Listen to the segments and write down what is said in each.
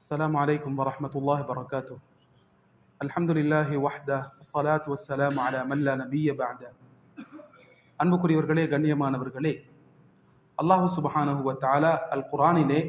السلام عليكم ورحمة الله وبركاته الحمد لله وحده الصلاة والسلام على من لا نبي بعده அன்புக்குரியவர்களே கண்ணியமானவர்களே அல்லாஹு சுபஹானஹு வ தஆலா அல் குர்ஆனிலே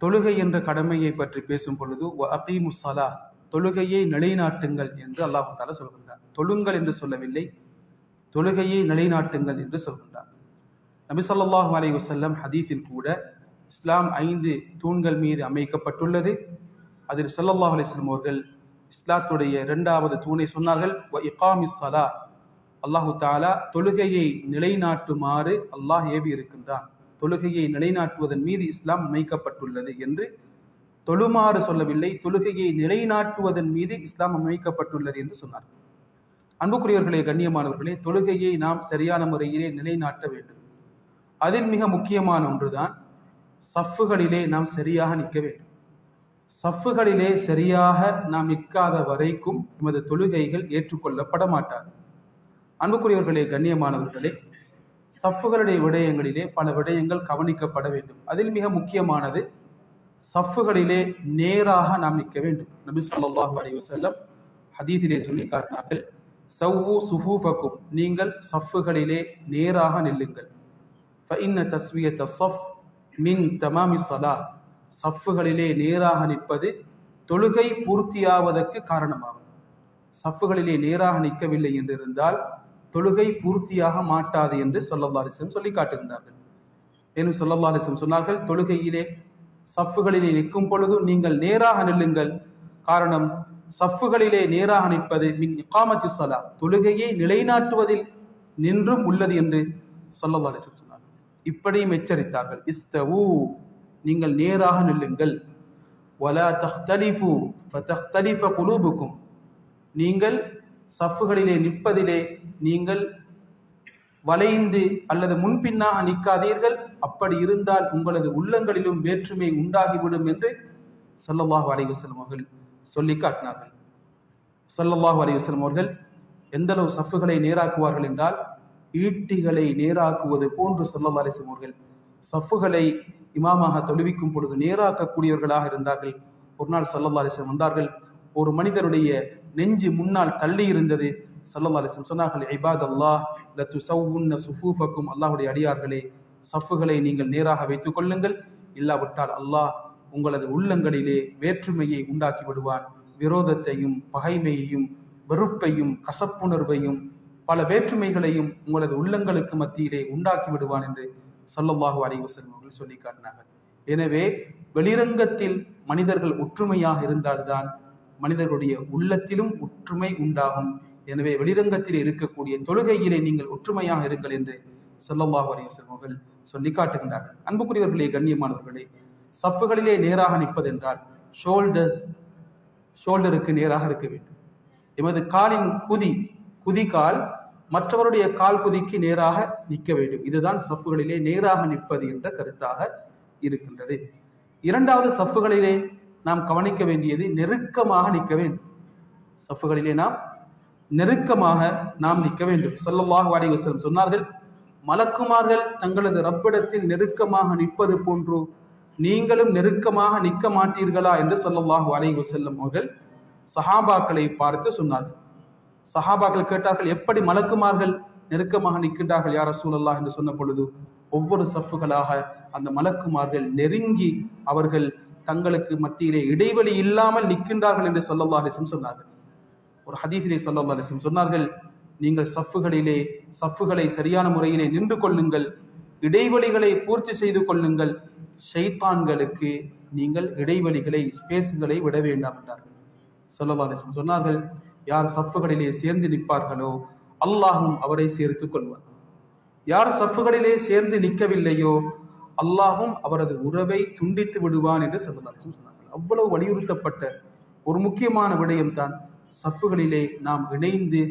தொழுகை என்ற கடமையை பற்றி பேசும் பொழுது வ அகீமு ஸலா தொழுகையை நிலைநாட்டுங்கள் என்று அல்லாஹு தஆலா சொல்கின்றார் தொழுங்கள் என்று சொல்லவில்லை தொழுகையை நிலைநாட்டுங்கள் என்று சொல்கின்றார் நபி ஸல்லல்லாஹு அலைஹி வஸல்லம் ஹதீஸில் கூட இஸ்லாம் ஐந்து தூண்கள் மீது அமைக்கப்பட்டுள்ளது. அதில் ஸல்லல்லாஹு அலிஸ்லம் அவர்கள் இஸ்லாத்துடைய இரண்டாவது தூணை சொன்னார்கள். வ அல்லாஹு தாலா தொழுகையை நிலைநாட்டுமாறு அல்லாஹ் ஏவி இருக்கின்றான். தொழுகையை நிலைநாட்டுவதன் மீது இஸ்லாம் அமைக்கப்பட்டுள்ளது என்று தொழுமாறு சொல்லவில்லை. தொழுகையை நிலைநாட்டுவதன் மீது இஸ்லாம் அமைக்கப்பட்டுள்ளது என்று சொன்னார். அன்புக்குரியவர்களே கண்ணியமானவர்களே தொழுகையை நாம் சரியான முறையிலே நிலைநாட்ட வேண்டும். அதில் மிக முக்கியமான ஒன்றுதான் சஃப்புகளிலே நாம் சரியாக நிற்க வேண்டும். சஃப்புகளிலே சரியாக நாம் நிற்காத வரைக்கும் எமது தொழுகைகள் ஏற்றுக்கொள்ளப்பட மாட்டாது. அன்புக்குரியவர்களே கண்ணியமானவர்களே சஃப்புகளுடைய விடயங்களிலே பல விடயங்கள் கவனிக்கப்பட வேண்டும். அதில் மிக முக்கியமானது சஃப்புகளிலே நேராக நாம் நிற்க வேண்டும். நபி சொல்லாஹு அலைஹி வஸல்லம் ஹதீதிலே சொல்லி காட்டினார்கள் சவ்வு சுஃபூஃபக்கும் நீங்கள் சஃப்புகளிலே நேராக நில்லுங்கள். ஃபஇன்ன தஸ்வியத்த சஃப் மின் தமாமி சதா சஃப்புகளிலே நேராக நிற்பது தொழுகை பூர்த்தியாவதற்கு காரணமாகும். சஃப்புகளிலே நேராக நிற்கவில்லை என்றிருந்தால் தொழுகை பூர்த்தியாக மாட்டாது என்று சொல்லல்லாரிசம் சொல்லி காட்டுகின்றார்கள். மேலும் சொல்லல்லாரிசம் சொன்னார்கள் தொழுகையிலே சஃப்புகளிலே நிற்கும் பொழுது நீங்கள் நேராக நில்லுங்கள். காரணம் சஃப்புகளிலே நேராக நிற்பது மின் இகாமத்தி சலா தொழுகையை நிலைநாட்டுவதில் நின்றும் உள்ளது என்று சொல்லல்லாரிசம் இப்படியும் எச்சரித்தார்கள். இஸ்தவு நீங்கள் நேராக நில்லுங்கள். வலா தஹ்தலிஃபு தஹ்தலிஃப குலூபுக்கும். நீங்கள் சஃப்புகளிலே நிற்பதிலே நீங்கள் வளைந்து அல்லது முன்பின்னாக நிற்காதீர்கள். அப்படி இருந்தால் உங்களது உள்ளங்களிலும் வேற்றுமை உண்டாகிவிடும் என்று சல்லல்லாஹு அலைஹி வஸல்லம் அவர்கள் சொல்லி காட்டினார்கள். சல்லல்லாஹு அலைஹி அவர்கள் எந்த அளவு சஃப்புகளை நேராக்குவார்கள் என்றால் ஈட்டிகளை நேராக்குவது போன்று சல்லல்லாஹு அலிசம் அவர்கள் சஃப்புகளை இமாமாக தொழுவிக்கும் பொழுது நேராக்கக்கூடியவர்களாக இருந்தார்கள். ஒரு நாள் சல்லல்லா அலைஹி வந்தார்கள். ஒரு மனிதருடைய நெஞ்சு முன்னால் தள்ளி இருந்தது. சல்லல்லா அலைஹி சொன்னார்கள் இபாத் அல்லாஹ் லத்துசவ்வுன்ன சுஃபூஃபக்கும். அல்லாஹ்வுடைய அடியார்களே சஃப்புகளை நீங்கள் நேராக வைத்துக் கொள்ளுங்கள். இல்லாவிட்டால் அல்லாஹ் உங்களது உள்ளங்களிலே வேற்றுமையை உண்டாக்கி விடுவான். விரோதத்தையும் பகைமையையும் வெறுப்பையும் கசப்புணர்வையும் பல வேற்றுமைகளையும் உங்களது உள்ளங்களுக்கு மத்தியிலே உண்டாக்கி விடுவான் என்று சல்லல்லாஹு அலைஹி அவர்கள் சொல்லி காட்டினார்கள் எனவே வெளிரங்கத்தில் மனிதர்கள் ஒற்றுமையாக இருந்தால்தான் மனிதர்களுடைய உள்ளத்திலும் ஒற்றுமை உண்டாகும். எனவே வெளிரங்கத்தில் இருக்கக்கூடிய தொழுகையிலே நீங்கள் ஒற்றுமையாக இருங்கள் என்று சொல்லல்லாஹு அலைஹி அவர்கள் சொல்லி காட்டுகின்றார்கள். அன்புக்குரியவர்களே கண்ணியமானவர்களே சஃப்புகளிலே நேராக நிற்பதென்றால் ஷோல்டர்ஸ் ஷோல்டருக்கு நேராக இருக்க வேண்டும். எமது காலின் குதி குதிகால் மற்றவருடைய கால் குதிக்கு நேராக நிற்க வேண்டும். இதுதான் சஃப்புகளிலே நேராக நிற்பது என்ற கருத்தாக இருக்கின்றது. இரண்டாவது சஃப்புகளிலே நாம் கவனிக்க வேண்டியது நெருக்கமாக நிற்க வேண்டும். சஃப்புகளிலே நாம் நெருக்கமாக நாம் நிற்க வேண்டும். சல்லல்லாஹு அலைஹி செல்லும் சொன்னார்கள் மலக்குமார்கள் தங்களது ரப்பிடத்தில் நெருக்கமாக நிற்பது போன்று நீங்களும் நெருக்கமாக நிற்க மாட்டீர்களா? என்று சொல்லவாக அலைஹி செல்லும் அவர்கள் சஹாபாக்களை பார்த்து சொன்னார்கள். சஹாபாக்கள் கேட்டார்கள் எப்படி மலக்குமார்கள் நெருக்கமாக நிற்கின்றார்கள் யார் சூழல்லா என்று சொன்ன பொழுது ஒவ்வொரு சஃப்புகளாக அந்த மலக்குமார்கள் நெருங்கி அவர்கள் தங்களுக்கு மத்தியிலே இடைவெளி இல்லாமல் நிற்கின்றார்கள் என்று சொல்லல்லா அலிசம் சொன்னார்கள். ஒரு ஹதீஃபிலே சொல்லல்லா அலிசம் சொன்னார்கள் நீங்கள் சஃப்புகளிலே சஃப்புகளை சரியான முறையிலே நின்று கொள்ளுங்கள் இடைவெளிகளை பூர்த்தி செய்து கொள்ளுங்கள். ஷைத்தான்களுக்கு நீங்கள் இடைவெளிகளை ஸ்பேஸ்களை விட வேண்டாம் என்றார்கள். சொல்லல்லா அலிசம் சொன்னார்கள் யார் சஃப்புகளிலே சேர்ந்து நிற்பார்களோ அல்லாஹும் அவரை சேர்த்து கொள்வார். யார் சஃப்புகளிலே சேர்ந்து நிற்கவில்லையோ அல்லாஹும் அவரது உறவை துண்டித்து விடுவான் என்று சொல்லலாம் சொன்னார்கள். அவ்வளவு வலியுறுத்தப்பட்ட ஒரு முக்கியமான விடயம்தான் சஃப்புகளிலே நாம் இணைந்து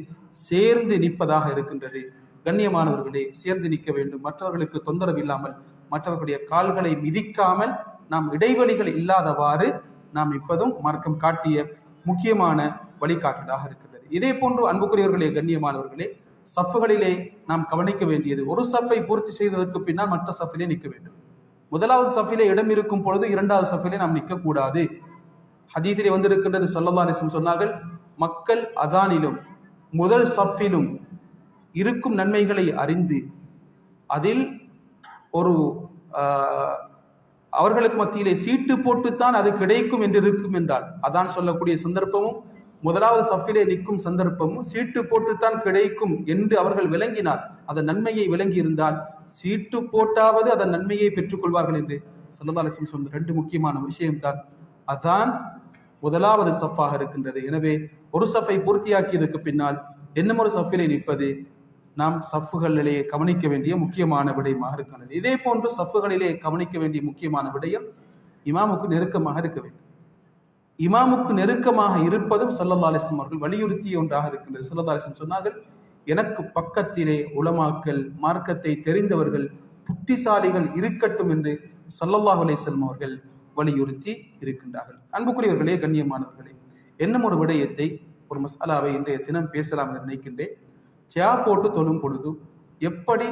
சேர்ந்து நிற்பதாக இருக்கின்றது. கண்ணியமானவர்களே சேர்ந்து நிற்க வேண்டும். மற்றவர்களுக்கு தொந்தரவு இல்லாமல் மற்றவர்களுடைய கால்களை மிதிக்காமல் நாம் இடைவெளிகள் இல்லாதவாறு நாம் இப்பதும் மார்க்கம் காட்டிய முக்கியமான வழிகாட்டலாக இருக்கிறது. இதே போன்று அன்புக்குரியவர்களே கண்ணியமானவர்களே சஃப்புகளிலே நாம் கவனிக்க வேண்டியது ஒரு சஃப்பை பூர்த்தி செய்ததற்கு பின்னால் மற்ற சஃப்பிலே நிற்க வேண்டும். முதலாவது சஃபிலே இடம் இருக்கும் பொழுது இரண்டாவது சஃபிலே நாம் நிற்கக்கூடாது. ஹதீதிலே வந்திருக்கின்றது சல்லல்லா சொன்னார்கள் மக்கள் அதானிலும் முதல் சஃபிலும் இருக்கும் நன்மைகளை அறிந்து அதில் ஒரு அவர்களுக்கு மத்தியிலே சீட்டு போட்டுத்தான் அது கிடைக்கும் என்று இருக்கும் என்றால் அதான் சொல்லக்கூடிய சந்தர்ப்பமும் முதலாவது சஃபிலே நிற்கும் சந்தர்ப்பமும் சீட்டு போட்டுத்தான் கிடைக்கும் என்று அவர்கள் விளங்கினார் அதன் நன்மையை விளங்கி இருந்தால் சீட்டு போட்டாவது அதன் நன்மையை பெற்றுக்கொள்வார்கள் என்று சல்லதாலிசம் சொன்ன ரெண்டு முக்கியமான விஷயம்தான். அதான் முதலாவது சஃபாக இருக்கின்றது. எனவே ஒரு சஃபை பூர்த்தியாக்கியதுக்கு பின்னால் இன்னும் ஒரு சஃபிலே நிற்பது நாம் சஃப்புகளிலே கவனிக்க வேண்டிய முக்கியமான விடயமாக இருக்கின்றது இதே போன்று சஃப்புகளிலே கவனிக்க வேண்டிய முக்கியமான விடயம் இமாமுக்கு நெருக்கமாக இருக்க வேண்டும். இமாமுக்கு நெருக்கமாக இருப்பதும் சல்லல்லா அலிஸ்லாம் அவர்கள் வலியுறுத்திய ஒன்றாக இருக்கின்றது. சல்லல்லா அலிஸ்லாம் சொன்னார்கள் எனக்கு பக்கத்திலே உளமாக்கல் மார்க்கத்தை தெரிந்தவர்கள் புத்திசாலிகள் இருக்கட்டும் என்று சல்லல்லாஹு அலைஹிஸ்ஸலாம் அவர்கள் வலியுறுத்தி இருக்கின்றார்கள். அன்புக்குரியவர்களே கண்ணியமானவர்களே என்னும் ஒரு விடயத்தை ஒரு மசாலாவை இன்றைய தினம் பேசலாம் என்று நினைக்கின்றேன். சியா போட்டு தொழும் பொழுது எப்படி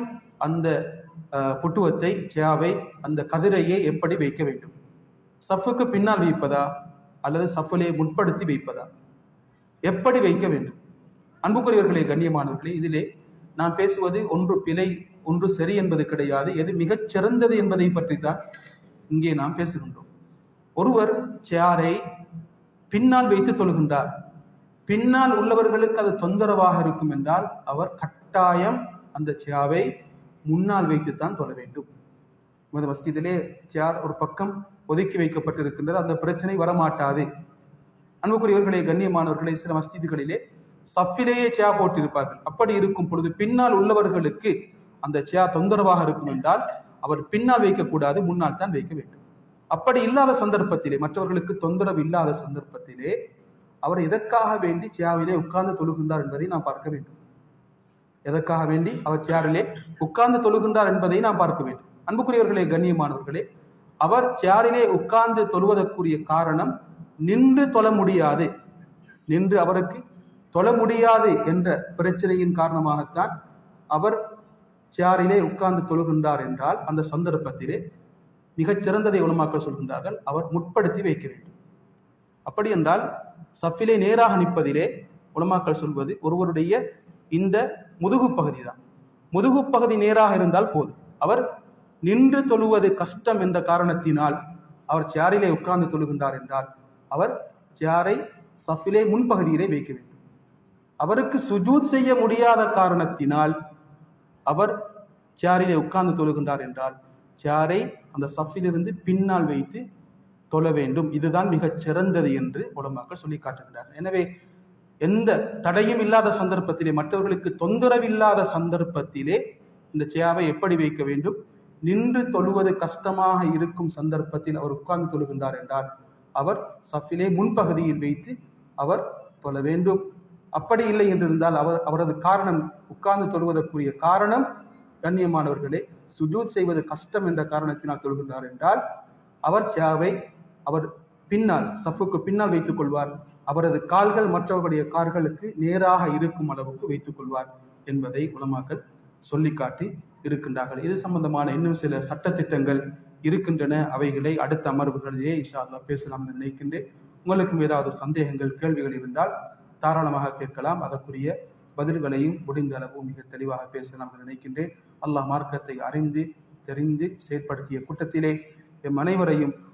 அந்த புட்டுவத்தை சியாவை அந்த கதிரையை எப்படி வைக்க வேண்டும்? சஃப்புக்கு பின்னால் வைப்பதா? அல்லது சஃபிலே முற்படுத்தி வைப்பதா? எப்படி வைக்க வேண்டும்? அன்புக்குரியவர்களே கண்ணியமானவர்களே இதிலே நான் பேசுவது ஒன்று பிழை ஒன்று சரி என்பது கிடையாது. எது மிகச் சிறந்தது என்பதை பற்றி தான் இங்கே நாம் பேசுகின்றோம். ஒருவர் சேரை பின்னால் வைத்து தொழுகின்றார். பின்னால் உள்ளவர்களுக்கு அது தொந்தரவாக இருக்கும் என்றால் அவர் கட்டாயம் அந்த சியாவை முன்னால் வைத்துத்தான் தொழ வேண்டும். உமது மஸ்ஜிதிலே சியார் ஒரு பக்கம் ஒதுக்கி வைக்கப்பட்டிருக்கின்றது. அந்த பிரச்சனை வரமாட்டாது. அன்புக்குரியவர்களே கண்ணியமானவர்களே சில மஸ்ஜிதுகளிலே சஃபிலேயே சியா போட்டிருப்பார்கள். அப்படி இருக்கும் பொழுது பின்னால் உள்ளவர்களுக்கு அந்த சியா தொந்தரவாக இருக்கும் என்றால் அவர் பின்னால் வைக்கக்கூடாது முன்னால் தான் வைக்க வேண்டும். அப்படி இல்லாத சந்தர்ப்பத்திலே மற்றவர்களுக்கு தொந்தரவு இல்லாத சந்தர்ப்பத்திலே அவர் எதற்காக வேண்டி சியாவிலே உட்கார்ந்து தொழுகின்றார் என்பதை நாம் பார்க்க வேண்டும். எதற்காக வேண்டி அவர் சேரிலே உட்கார்ந்து தொழுகின்றார் என்பதை நாம் பார்க்க வேண்டும். அன்புக்குரியவர்களே கண்ணியமானவர்களே அவர் சேரிலே உட்கார்ந்து தொழுவதற்குரிய காரணம் நின்று தொழ முடியாது. நின்று அவருக்கு தொழ முடியாது என்ற பிரச்சனையின் காரணமாகத்தான் அவர் சேரிலே உட்கார்ந்து தொழுகின்றார் என்றால் அந்த சந்தர்ப்பத்திலே மிகச் சிறந்ததை உலமாக்கள் சொல்கின்றார்கள். அவர் முற்படுத்தி வைக்க வேண்டும். அப்படி என்றால் சஃபிலே நேராக நிற்பதிலே உலமாக்கள் சொல்வது ஒருவருடைய இந்த முதுகு பகுதி தான் முதுகு பகுதி நேராக இருந்தால் போதும். அவர் நின்று தொழுவது கஷ்டம் என்ற காரணத்தினால் அவர் சேரிலே உட்கார்ந்து தொழுகின்றார் என்றால் அவர் சேரை சஃபிலே முன்பகுதியிலே வைக்க வேண்டும். அவருக்கு சுஜூத் செய்ய முடியாத காரணத்தினால் அவர் சேரிலே உட்கார்ந்து தொழுகின்றார் என்றால் சேரை அந்த சஃபிலிருந்து பின்னால் வைத்து தொழ வேண்டும். இதுதான் மிகச் சிறந்தது என்று உலமாக்கள் சொல்லி காட்டுகின்றார்கள். எனவே எந்த தடையும் இல்லாத சந்தர்ப்பத்திலே மற்றவர்களுக்கு தொந்தரவில்லாத சந்தர்ப்பத்திலே இந்த சேவை எப்படி வைக்க வேண்டும்? நின்று தொழுவது கஷ்டமாக இருக்கும் சந்தர்ப்பத்தில் அவர் உட்கார்ந்து தொழுகின்றார் என்றால் அவர் சஃபிலே முன்பகுதியில் வைத்து அவர் தொழ வேண்டும். அப்படி இல்லை என்றிருந்தால் அவர் அவரது காரணம் உட்கார்ந்து தொழுவதற்குரிய காரணம் கண்ணியமானவர்களே சுஜூத் செய்வது கஷ்டம் என்ற காரணத்தினால் தொழுகின்றார் என்றால் அவர் சேவை அவர் பின்னால் சஃபுக்கு பின்னால் வைத்துக் கொள்வார். அவரது கால்கள் மற்றவர்களுடைய கார்களுக்கு நேராக இருக்கும் அளவுக்கு வைத்துக் கொள்வார் என்பதை உலமாக்கள் சொல்லிக்காட்டி இருக்கின்றார்கள். இது சம்பந்தமான இன்னும் சில சட்டத்திட்டங்கள் இருக்கின்றன. அவைகளை அடுத்த அமர்வுகளிலே இஷாதா பேசலாம் என்று நினைக்கின்றேன். உங்களுக்கும் ஏதாவது சந்தேகங்கள் கேள்விகள் இருந்தால் தாராளமாக கேட்கலாம். அதற்குரிய பதில்களையும் முடிந்த அளவு மிக தெளிவாக பேசலாம் என்று நினைக்கின்றேன். அல்லாஹ் மார்க்கத்தை அறிந்து தெரிந்து செயற்படுத்திய கூட்டத்திலே எம் அனைவரையும்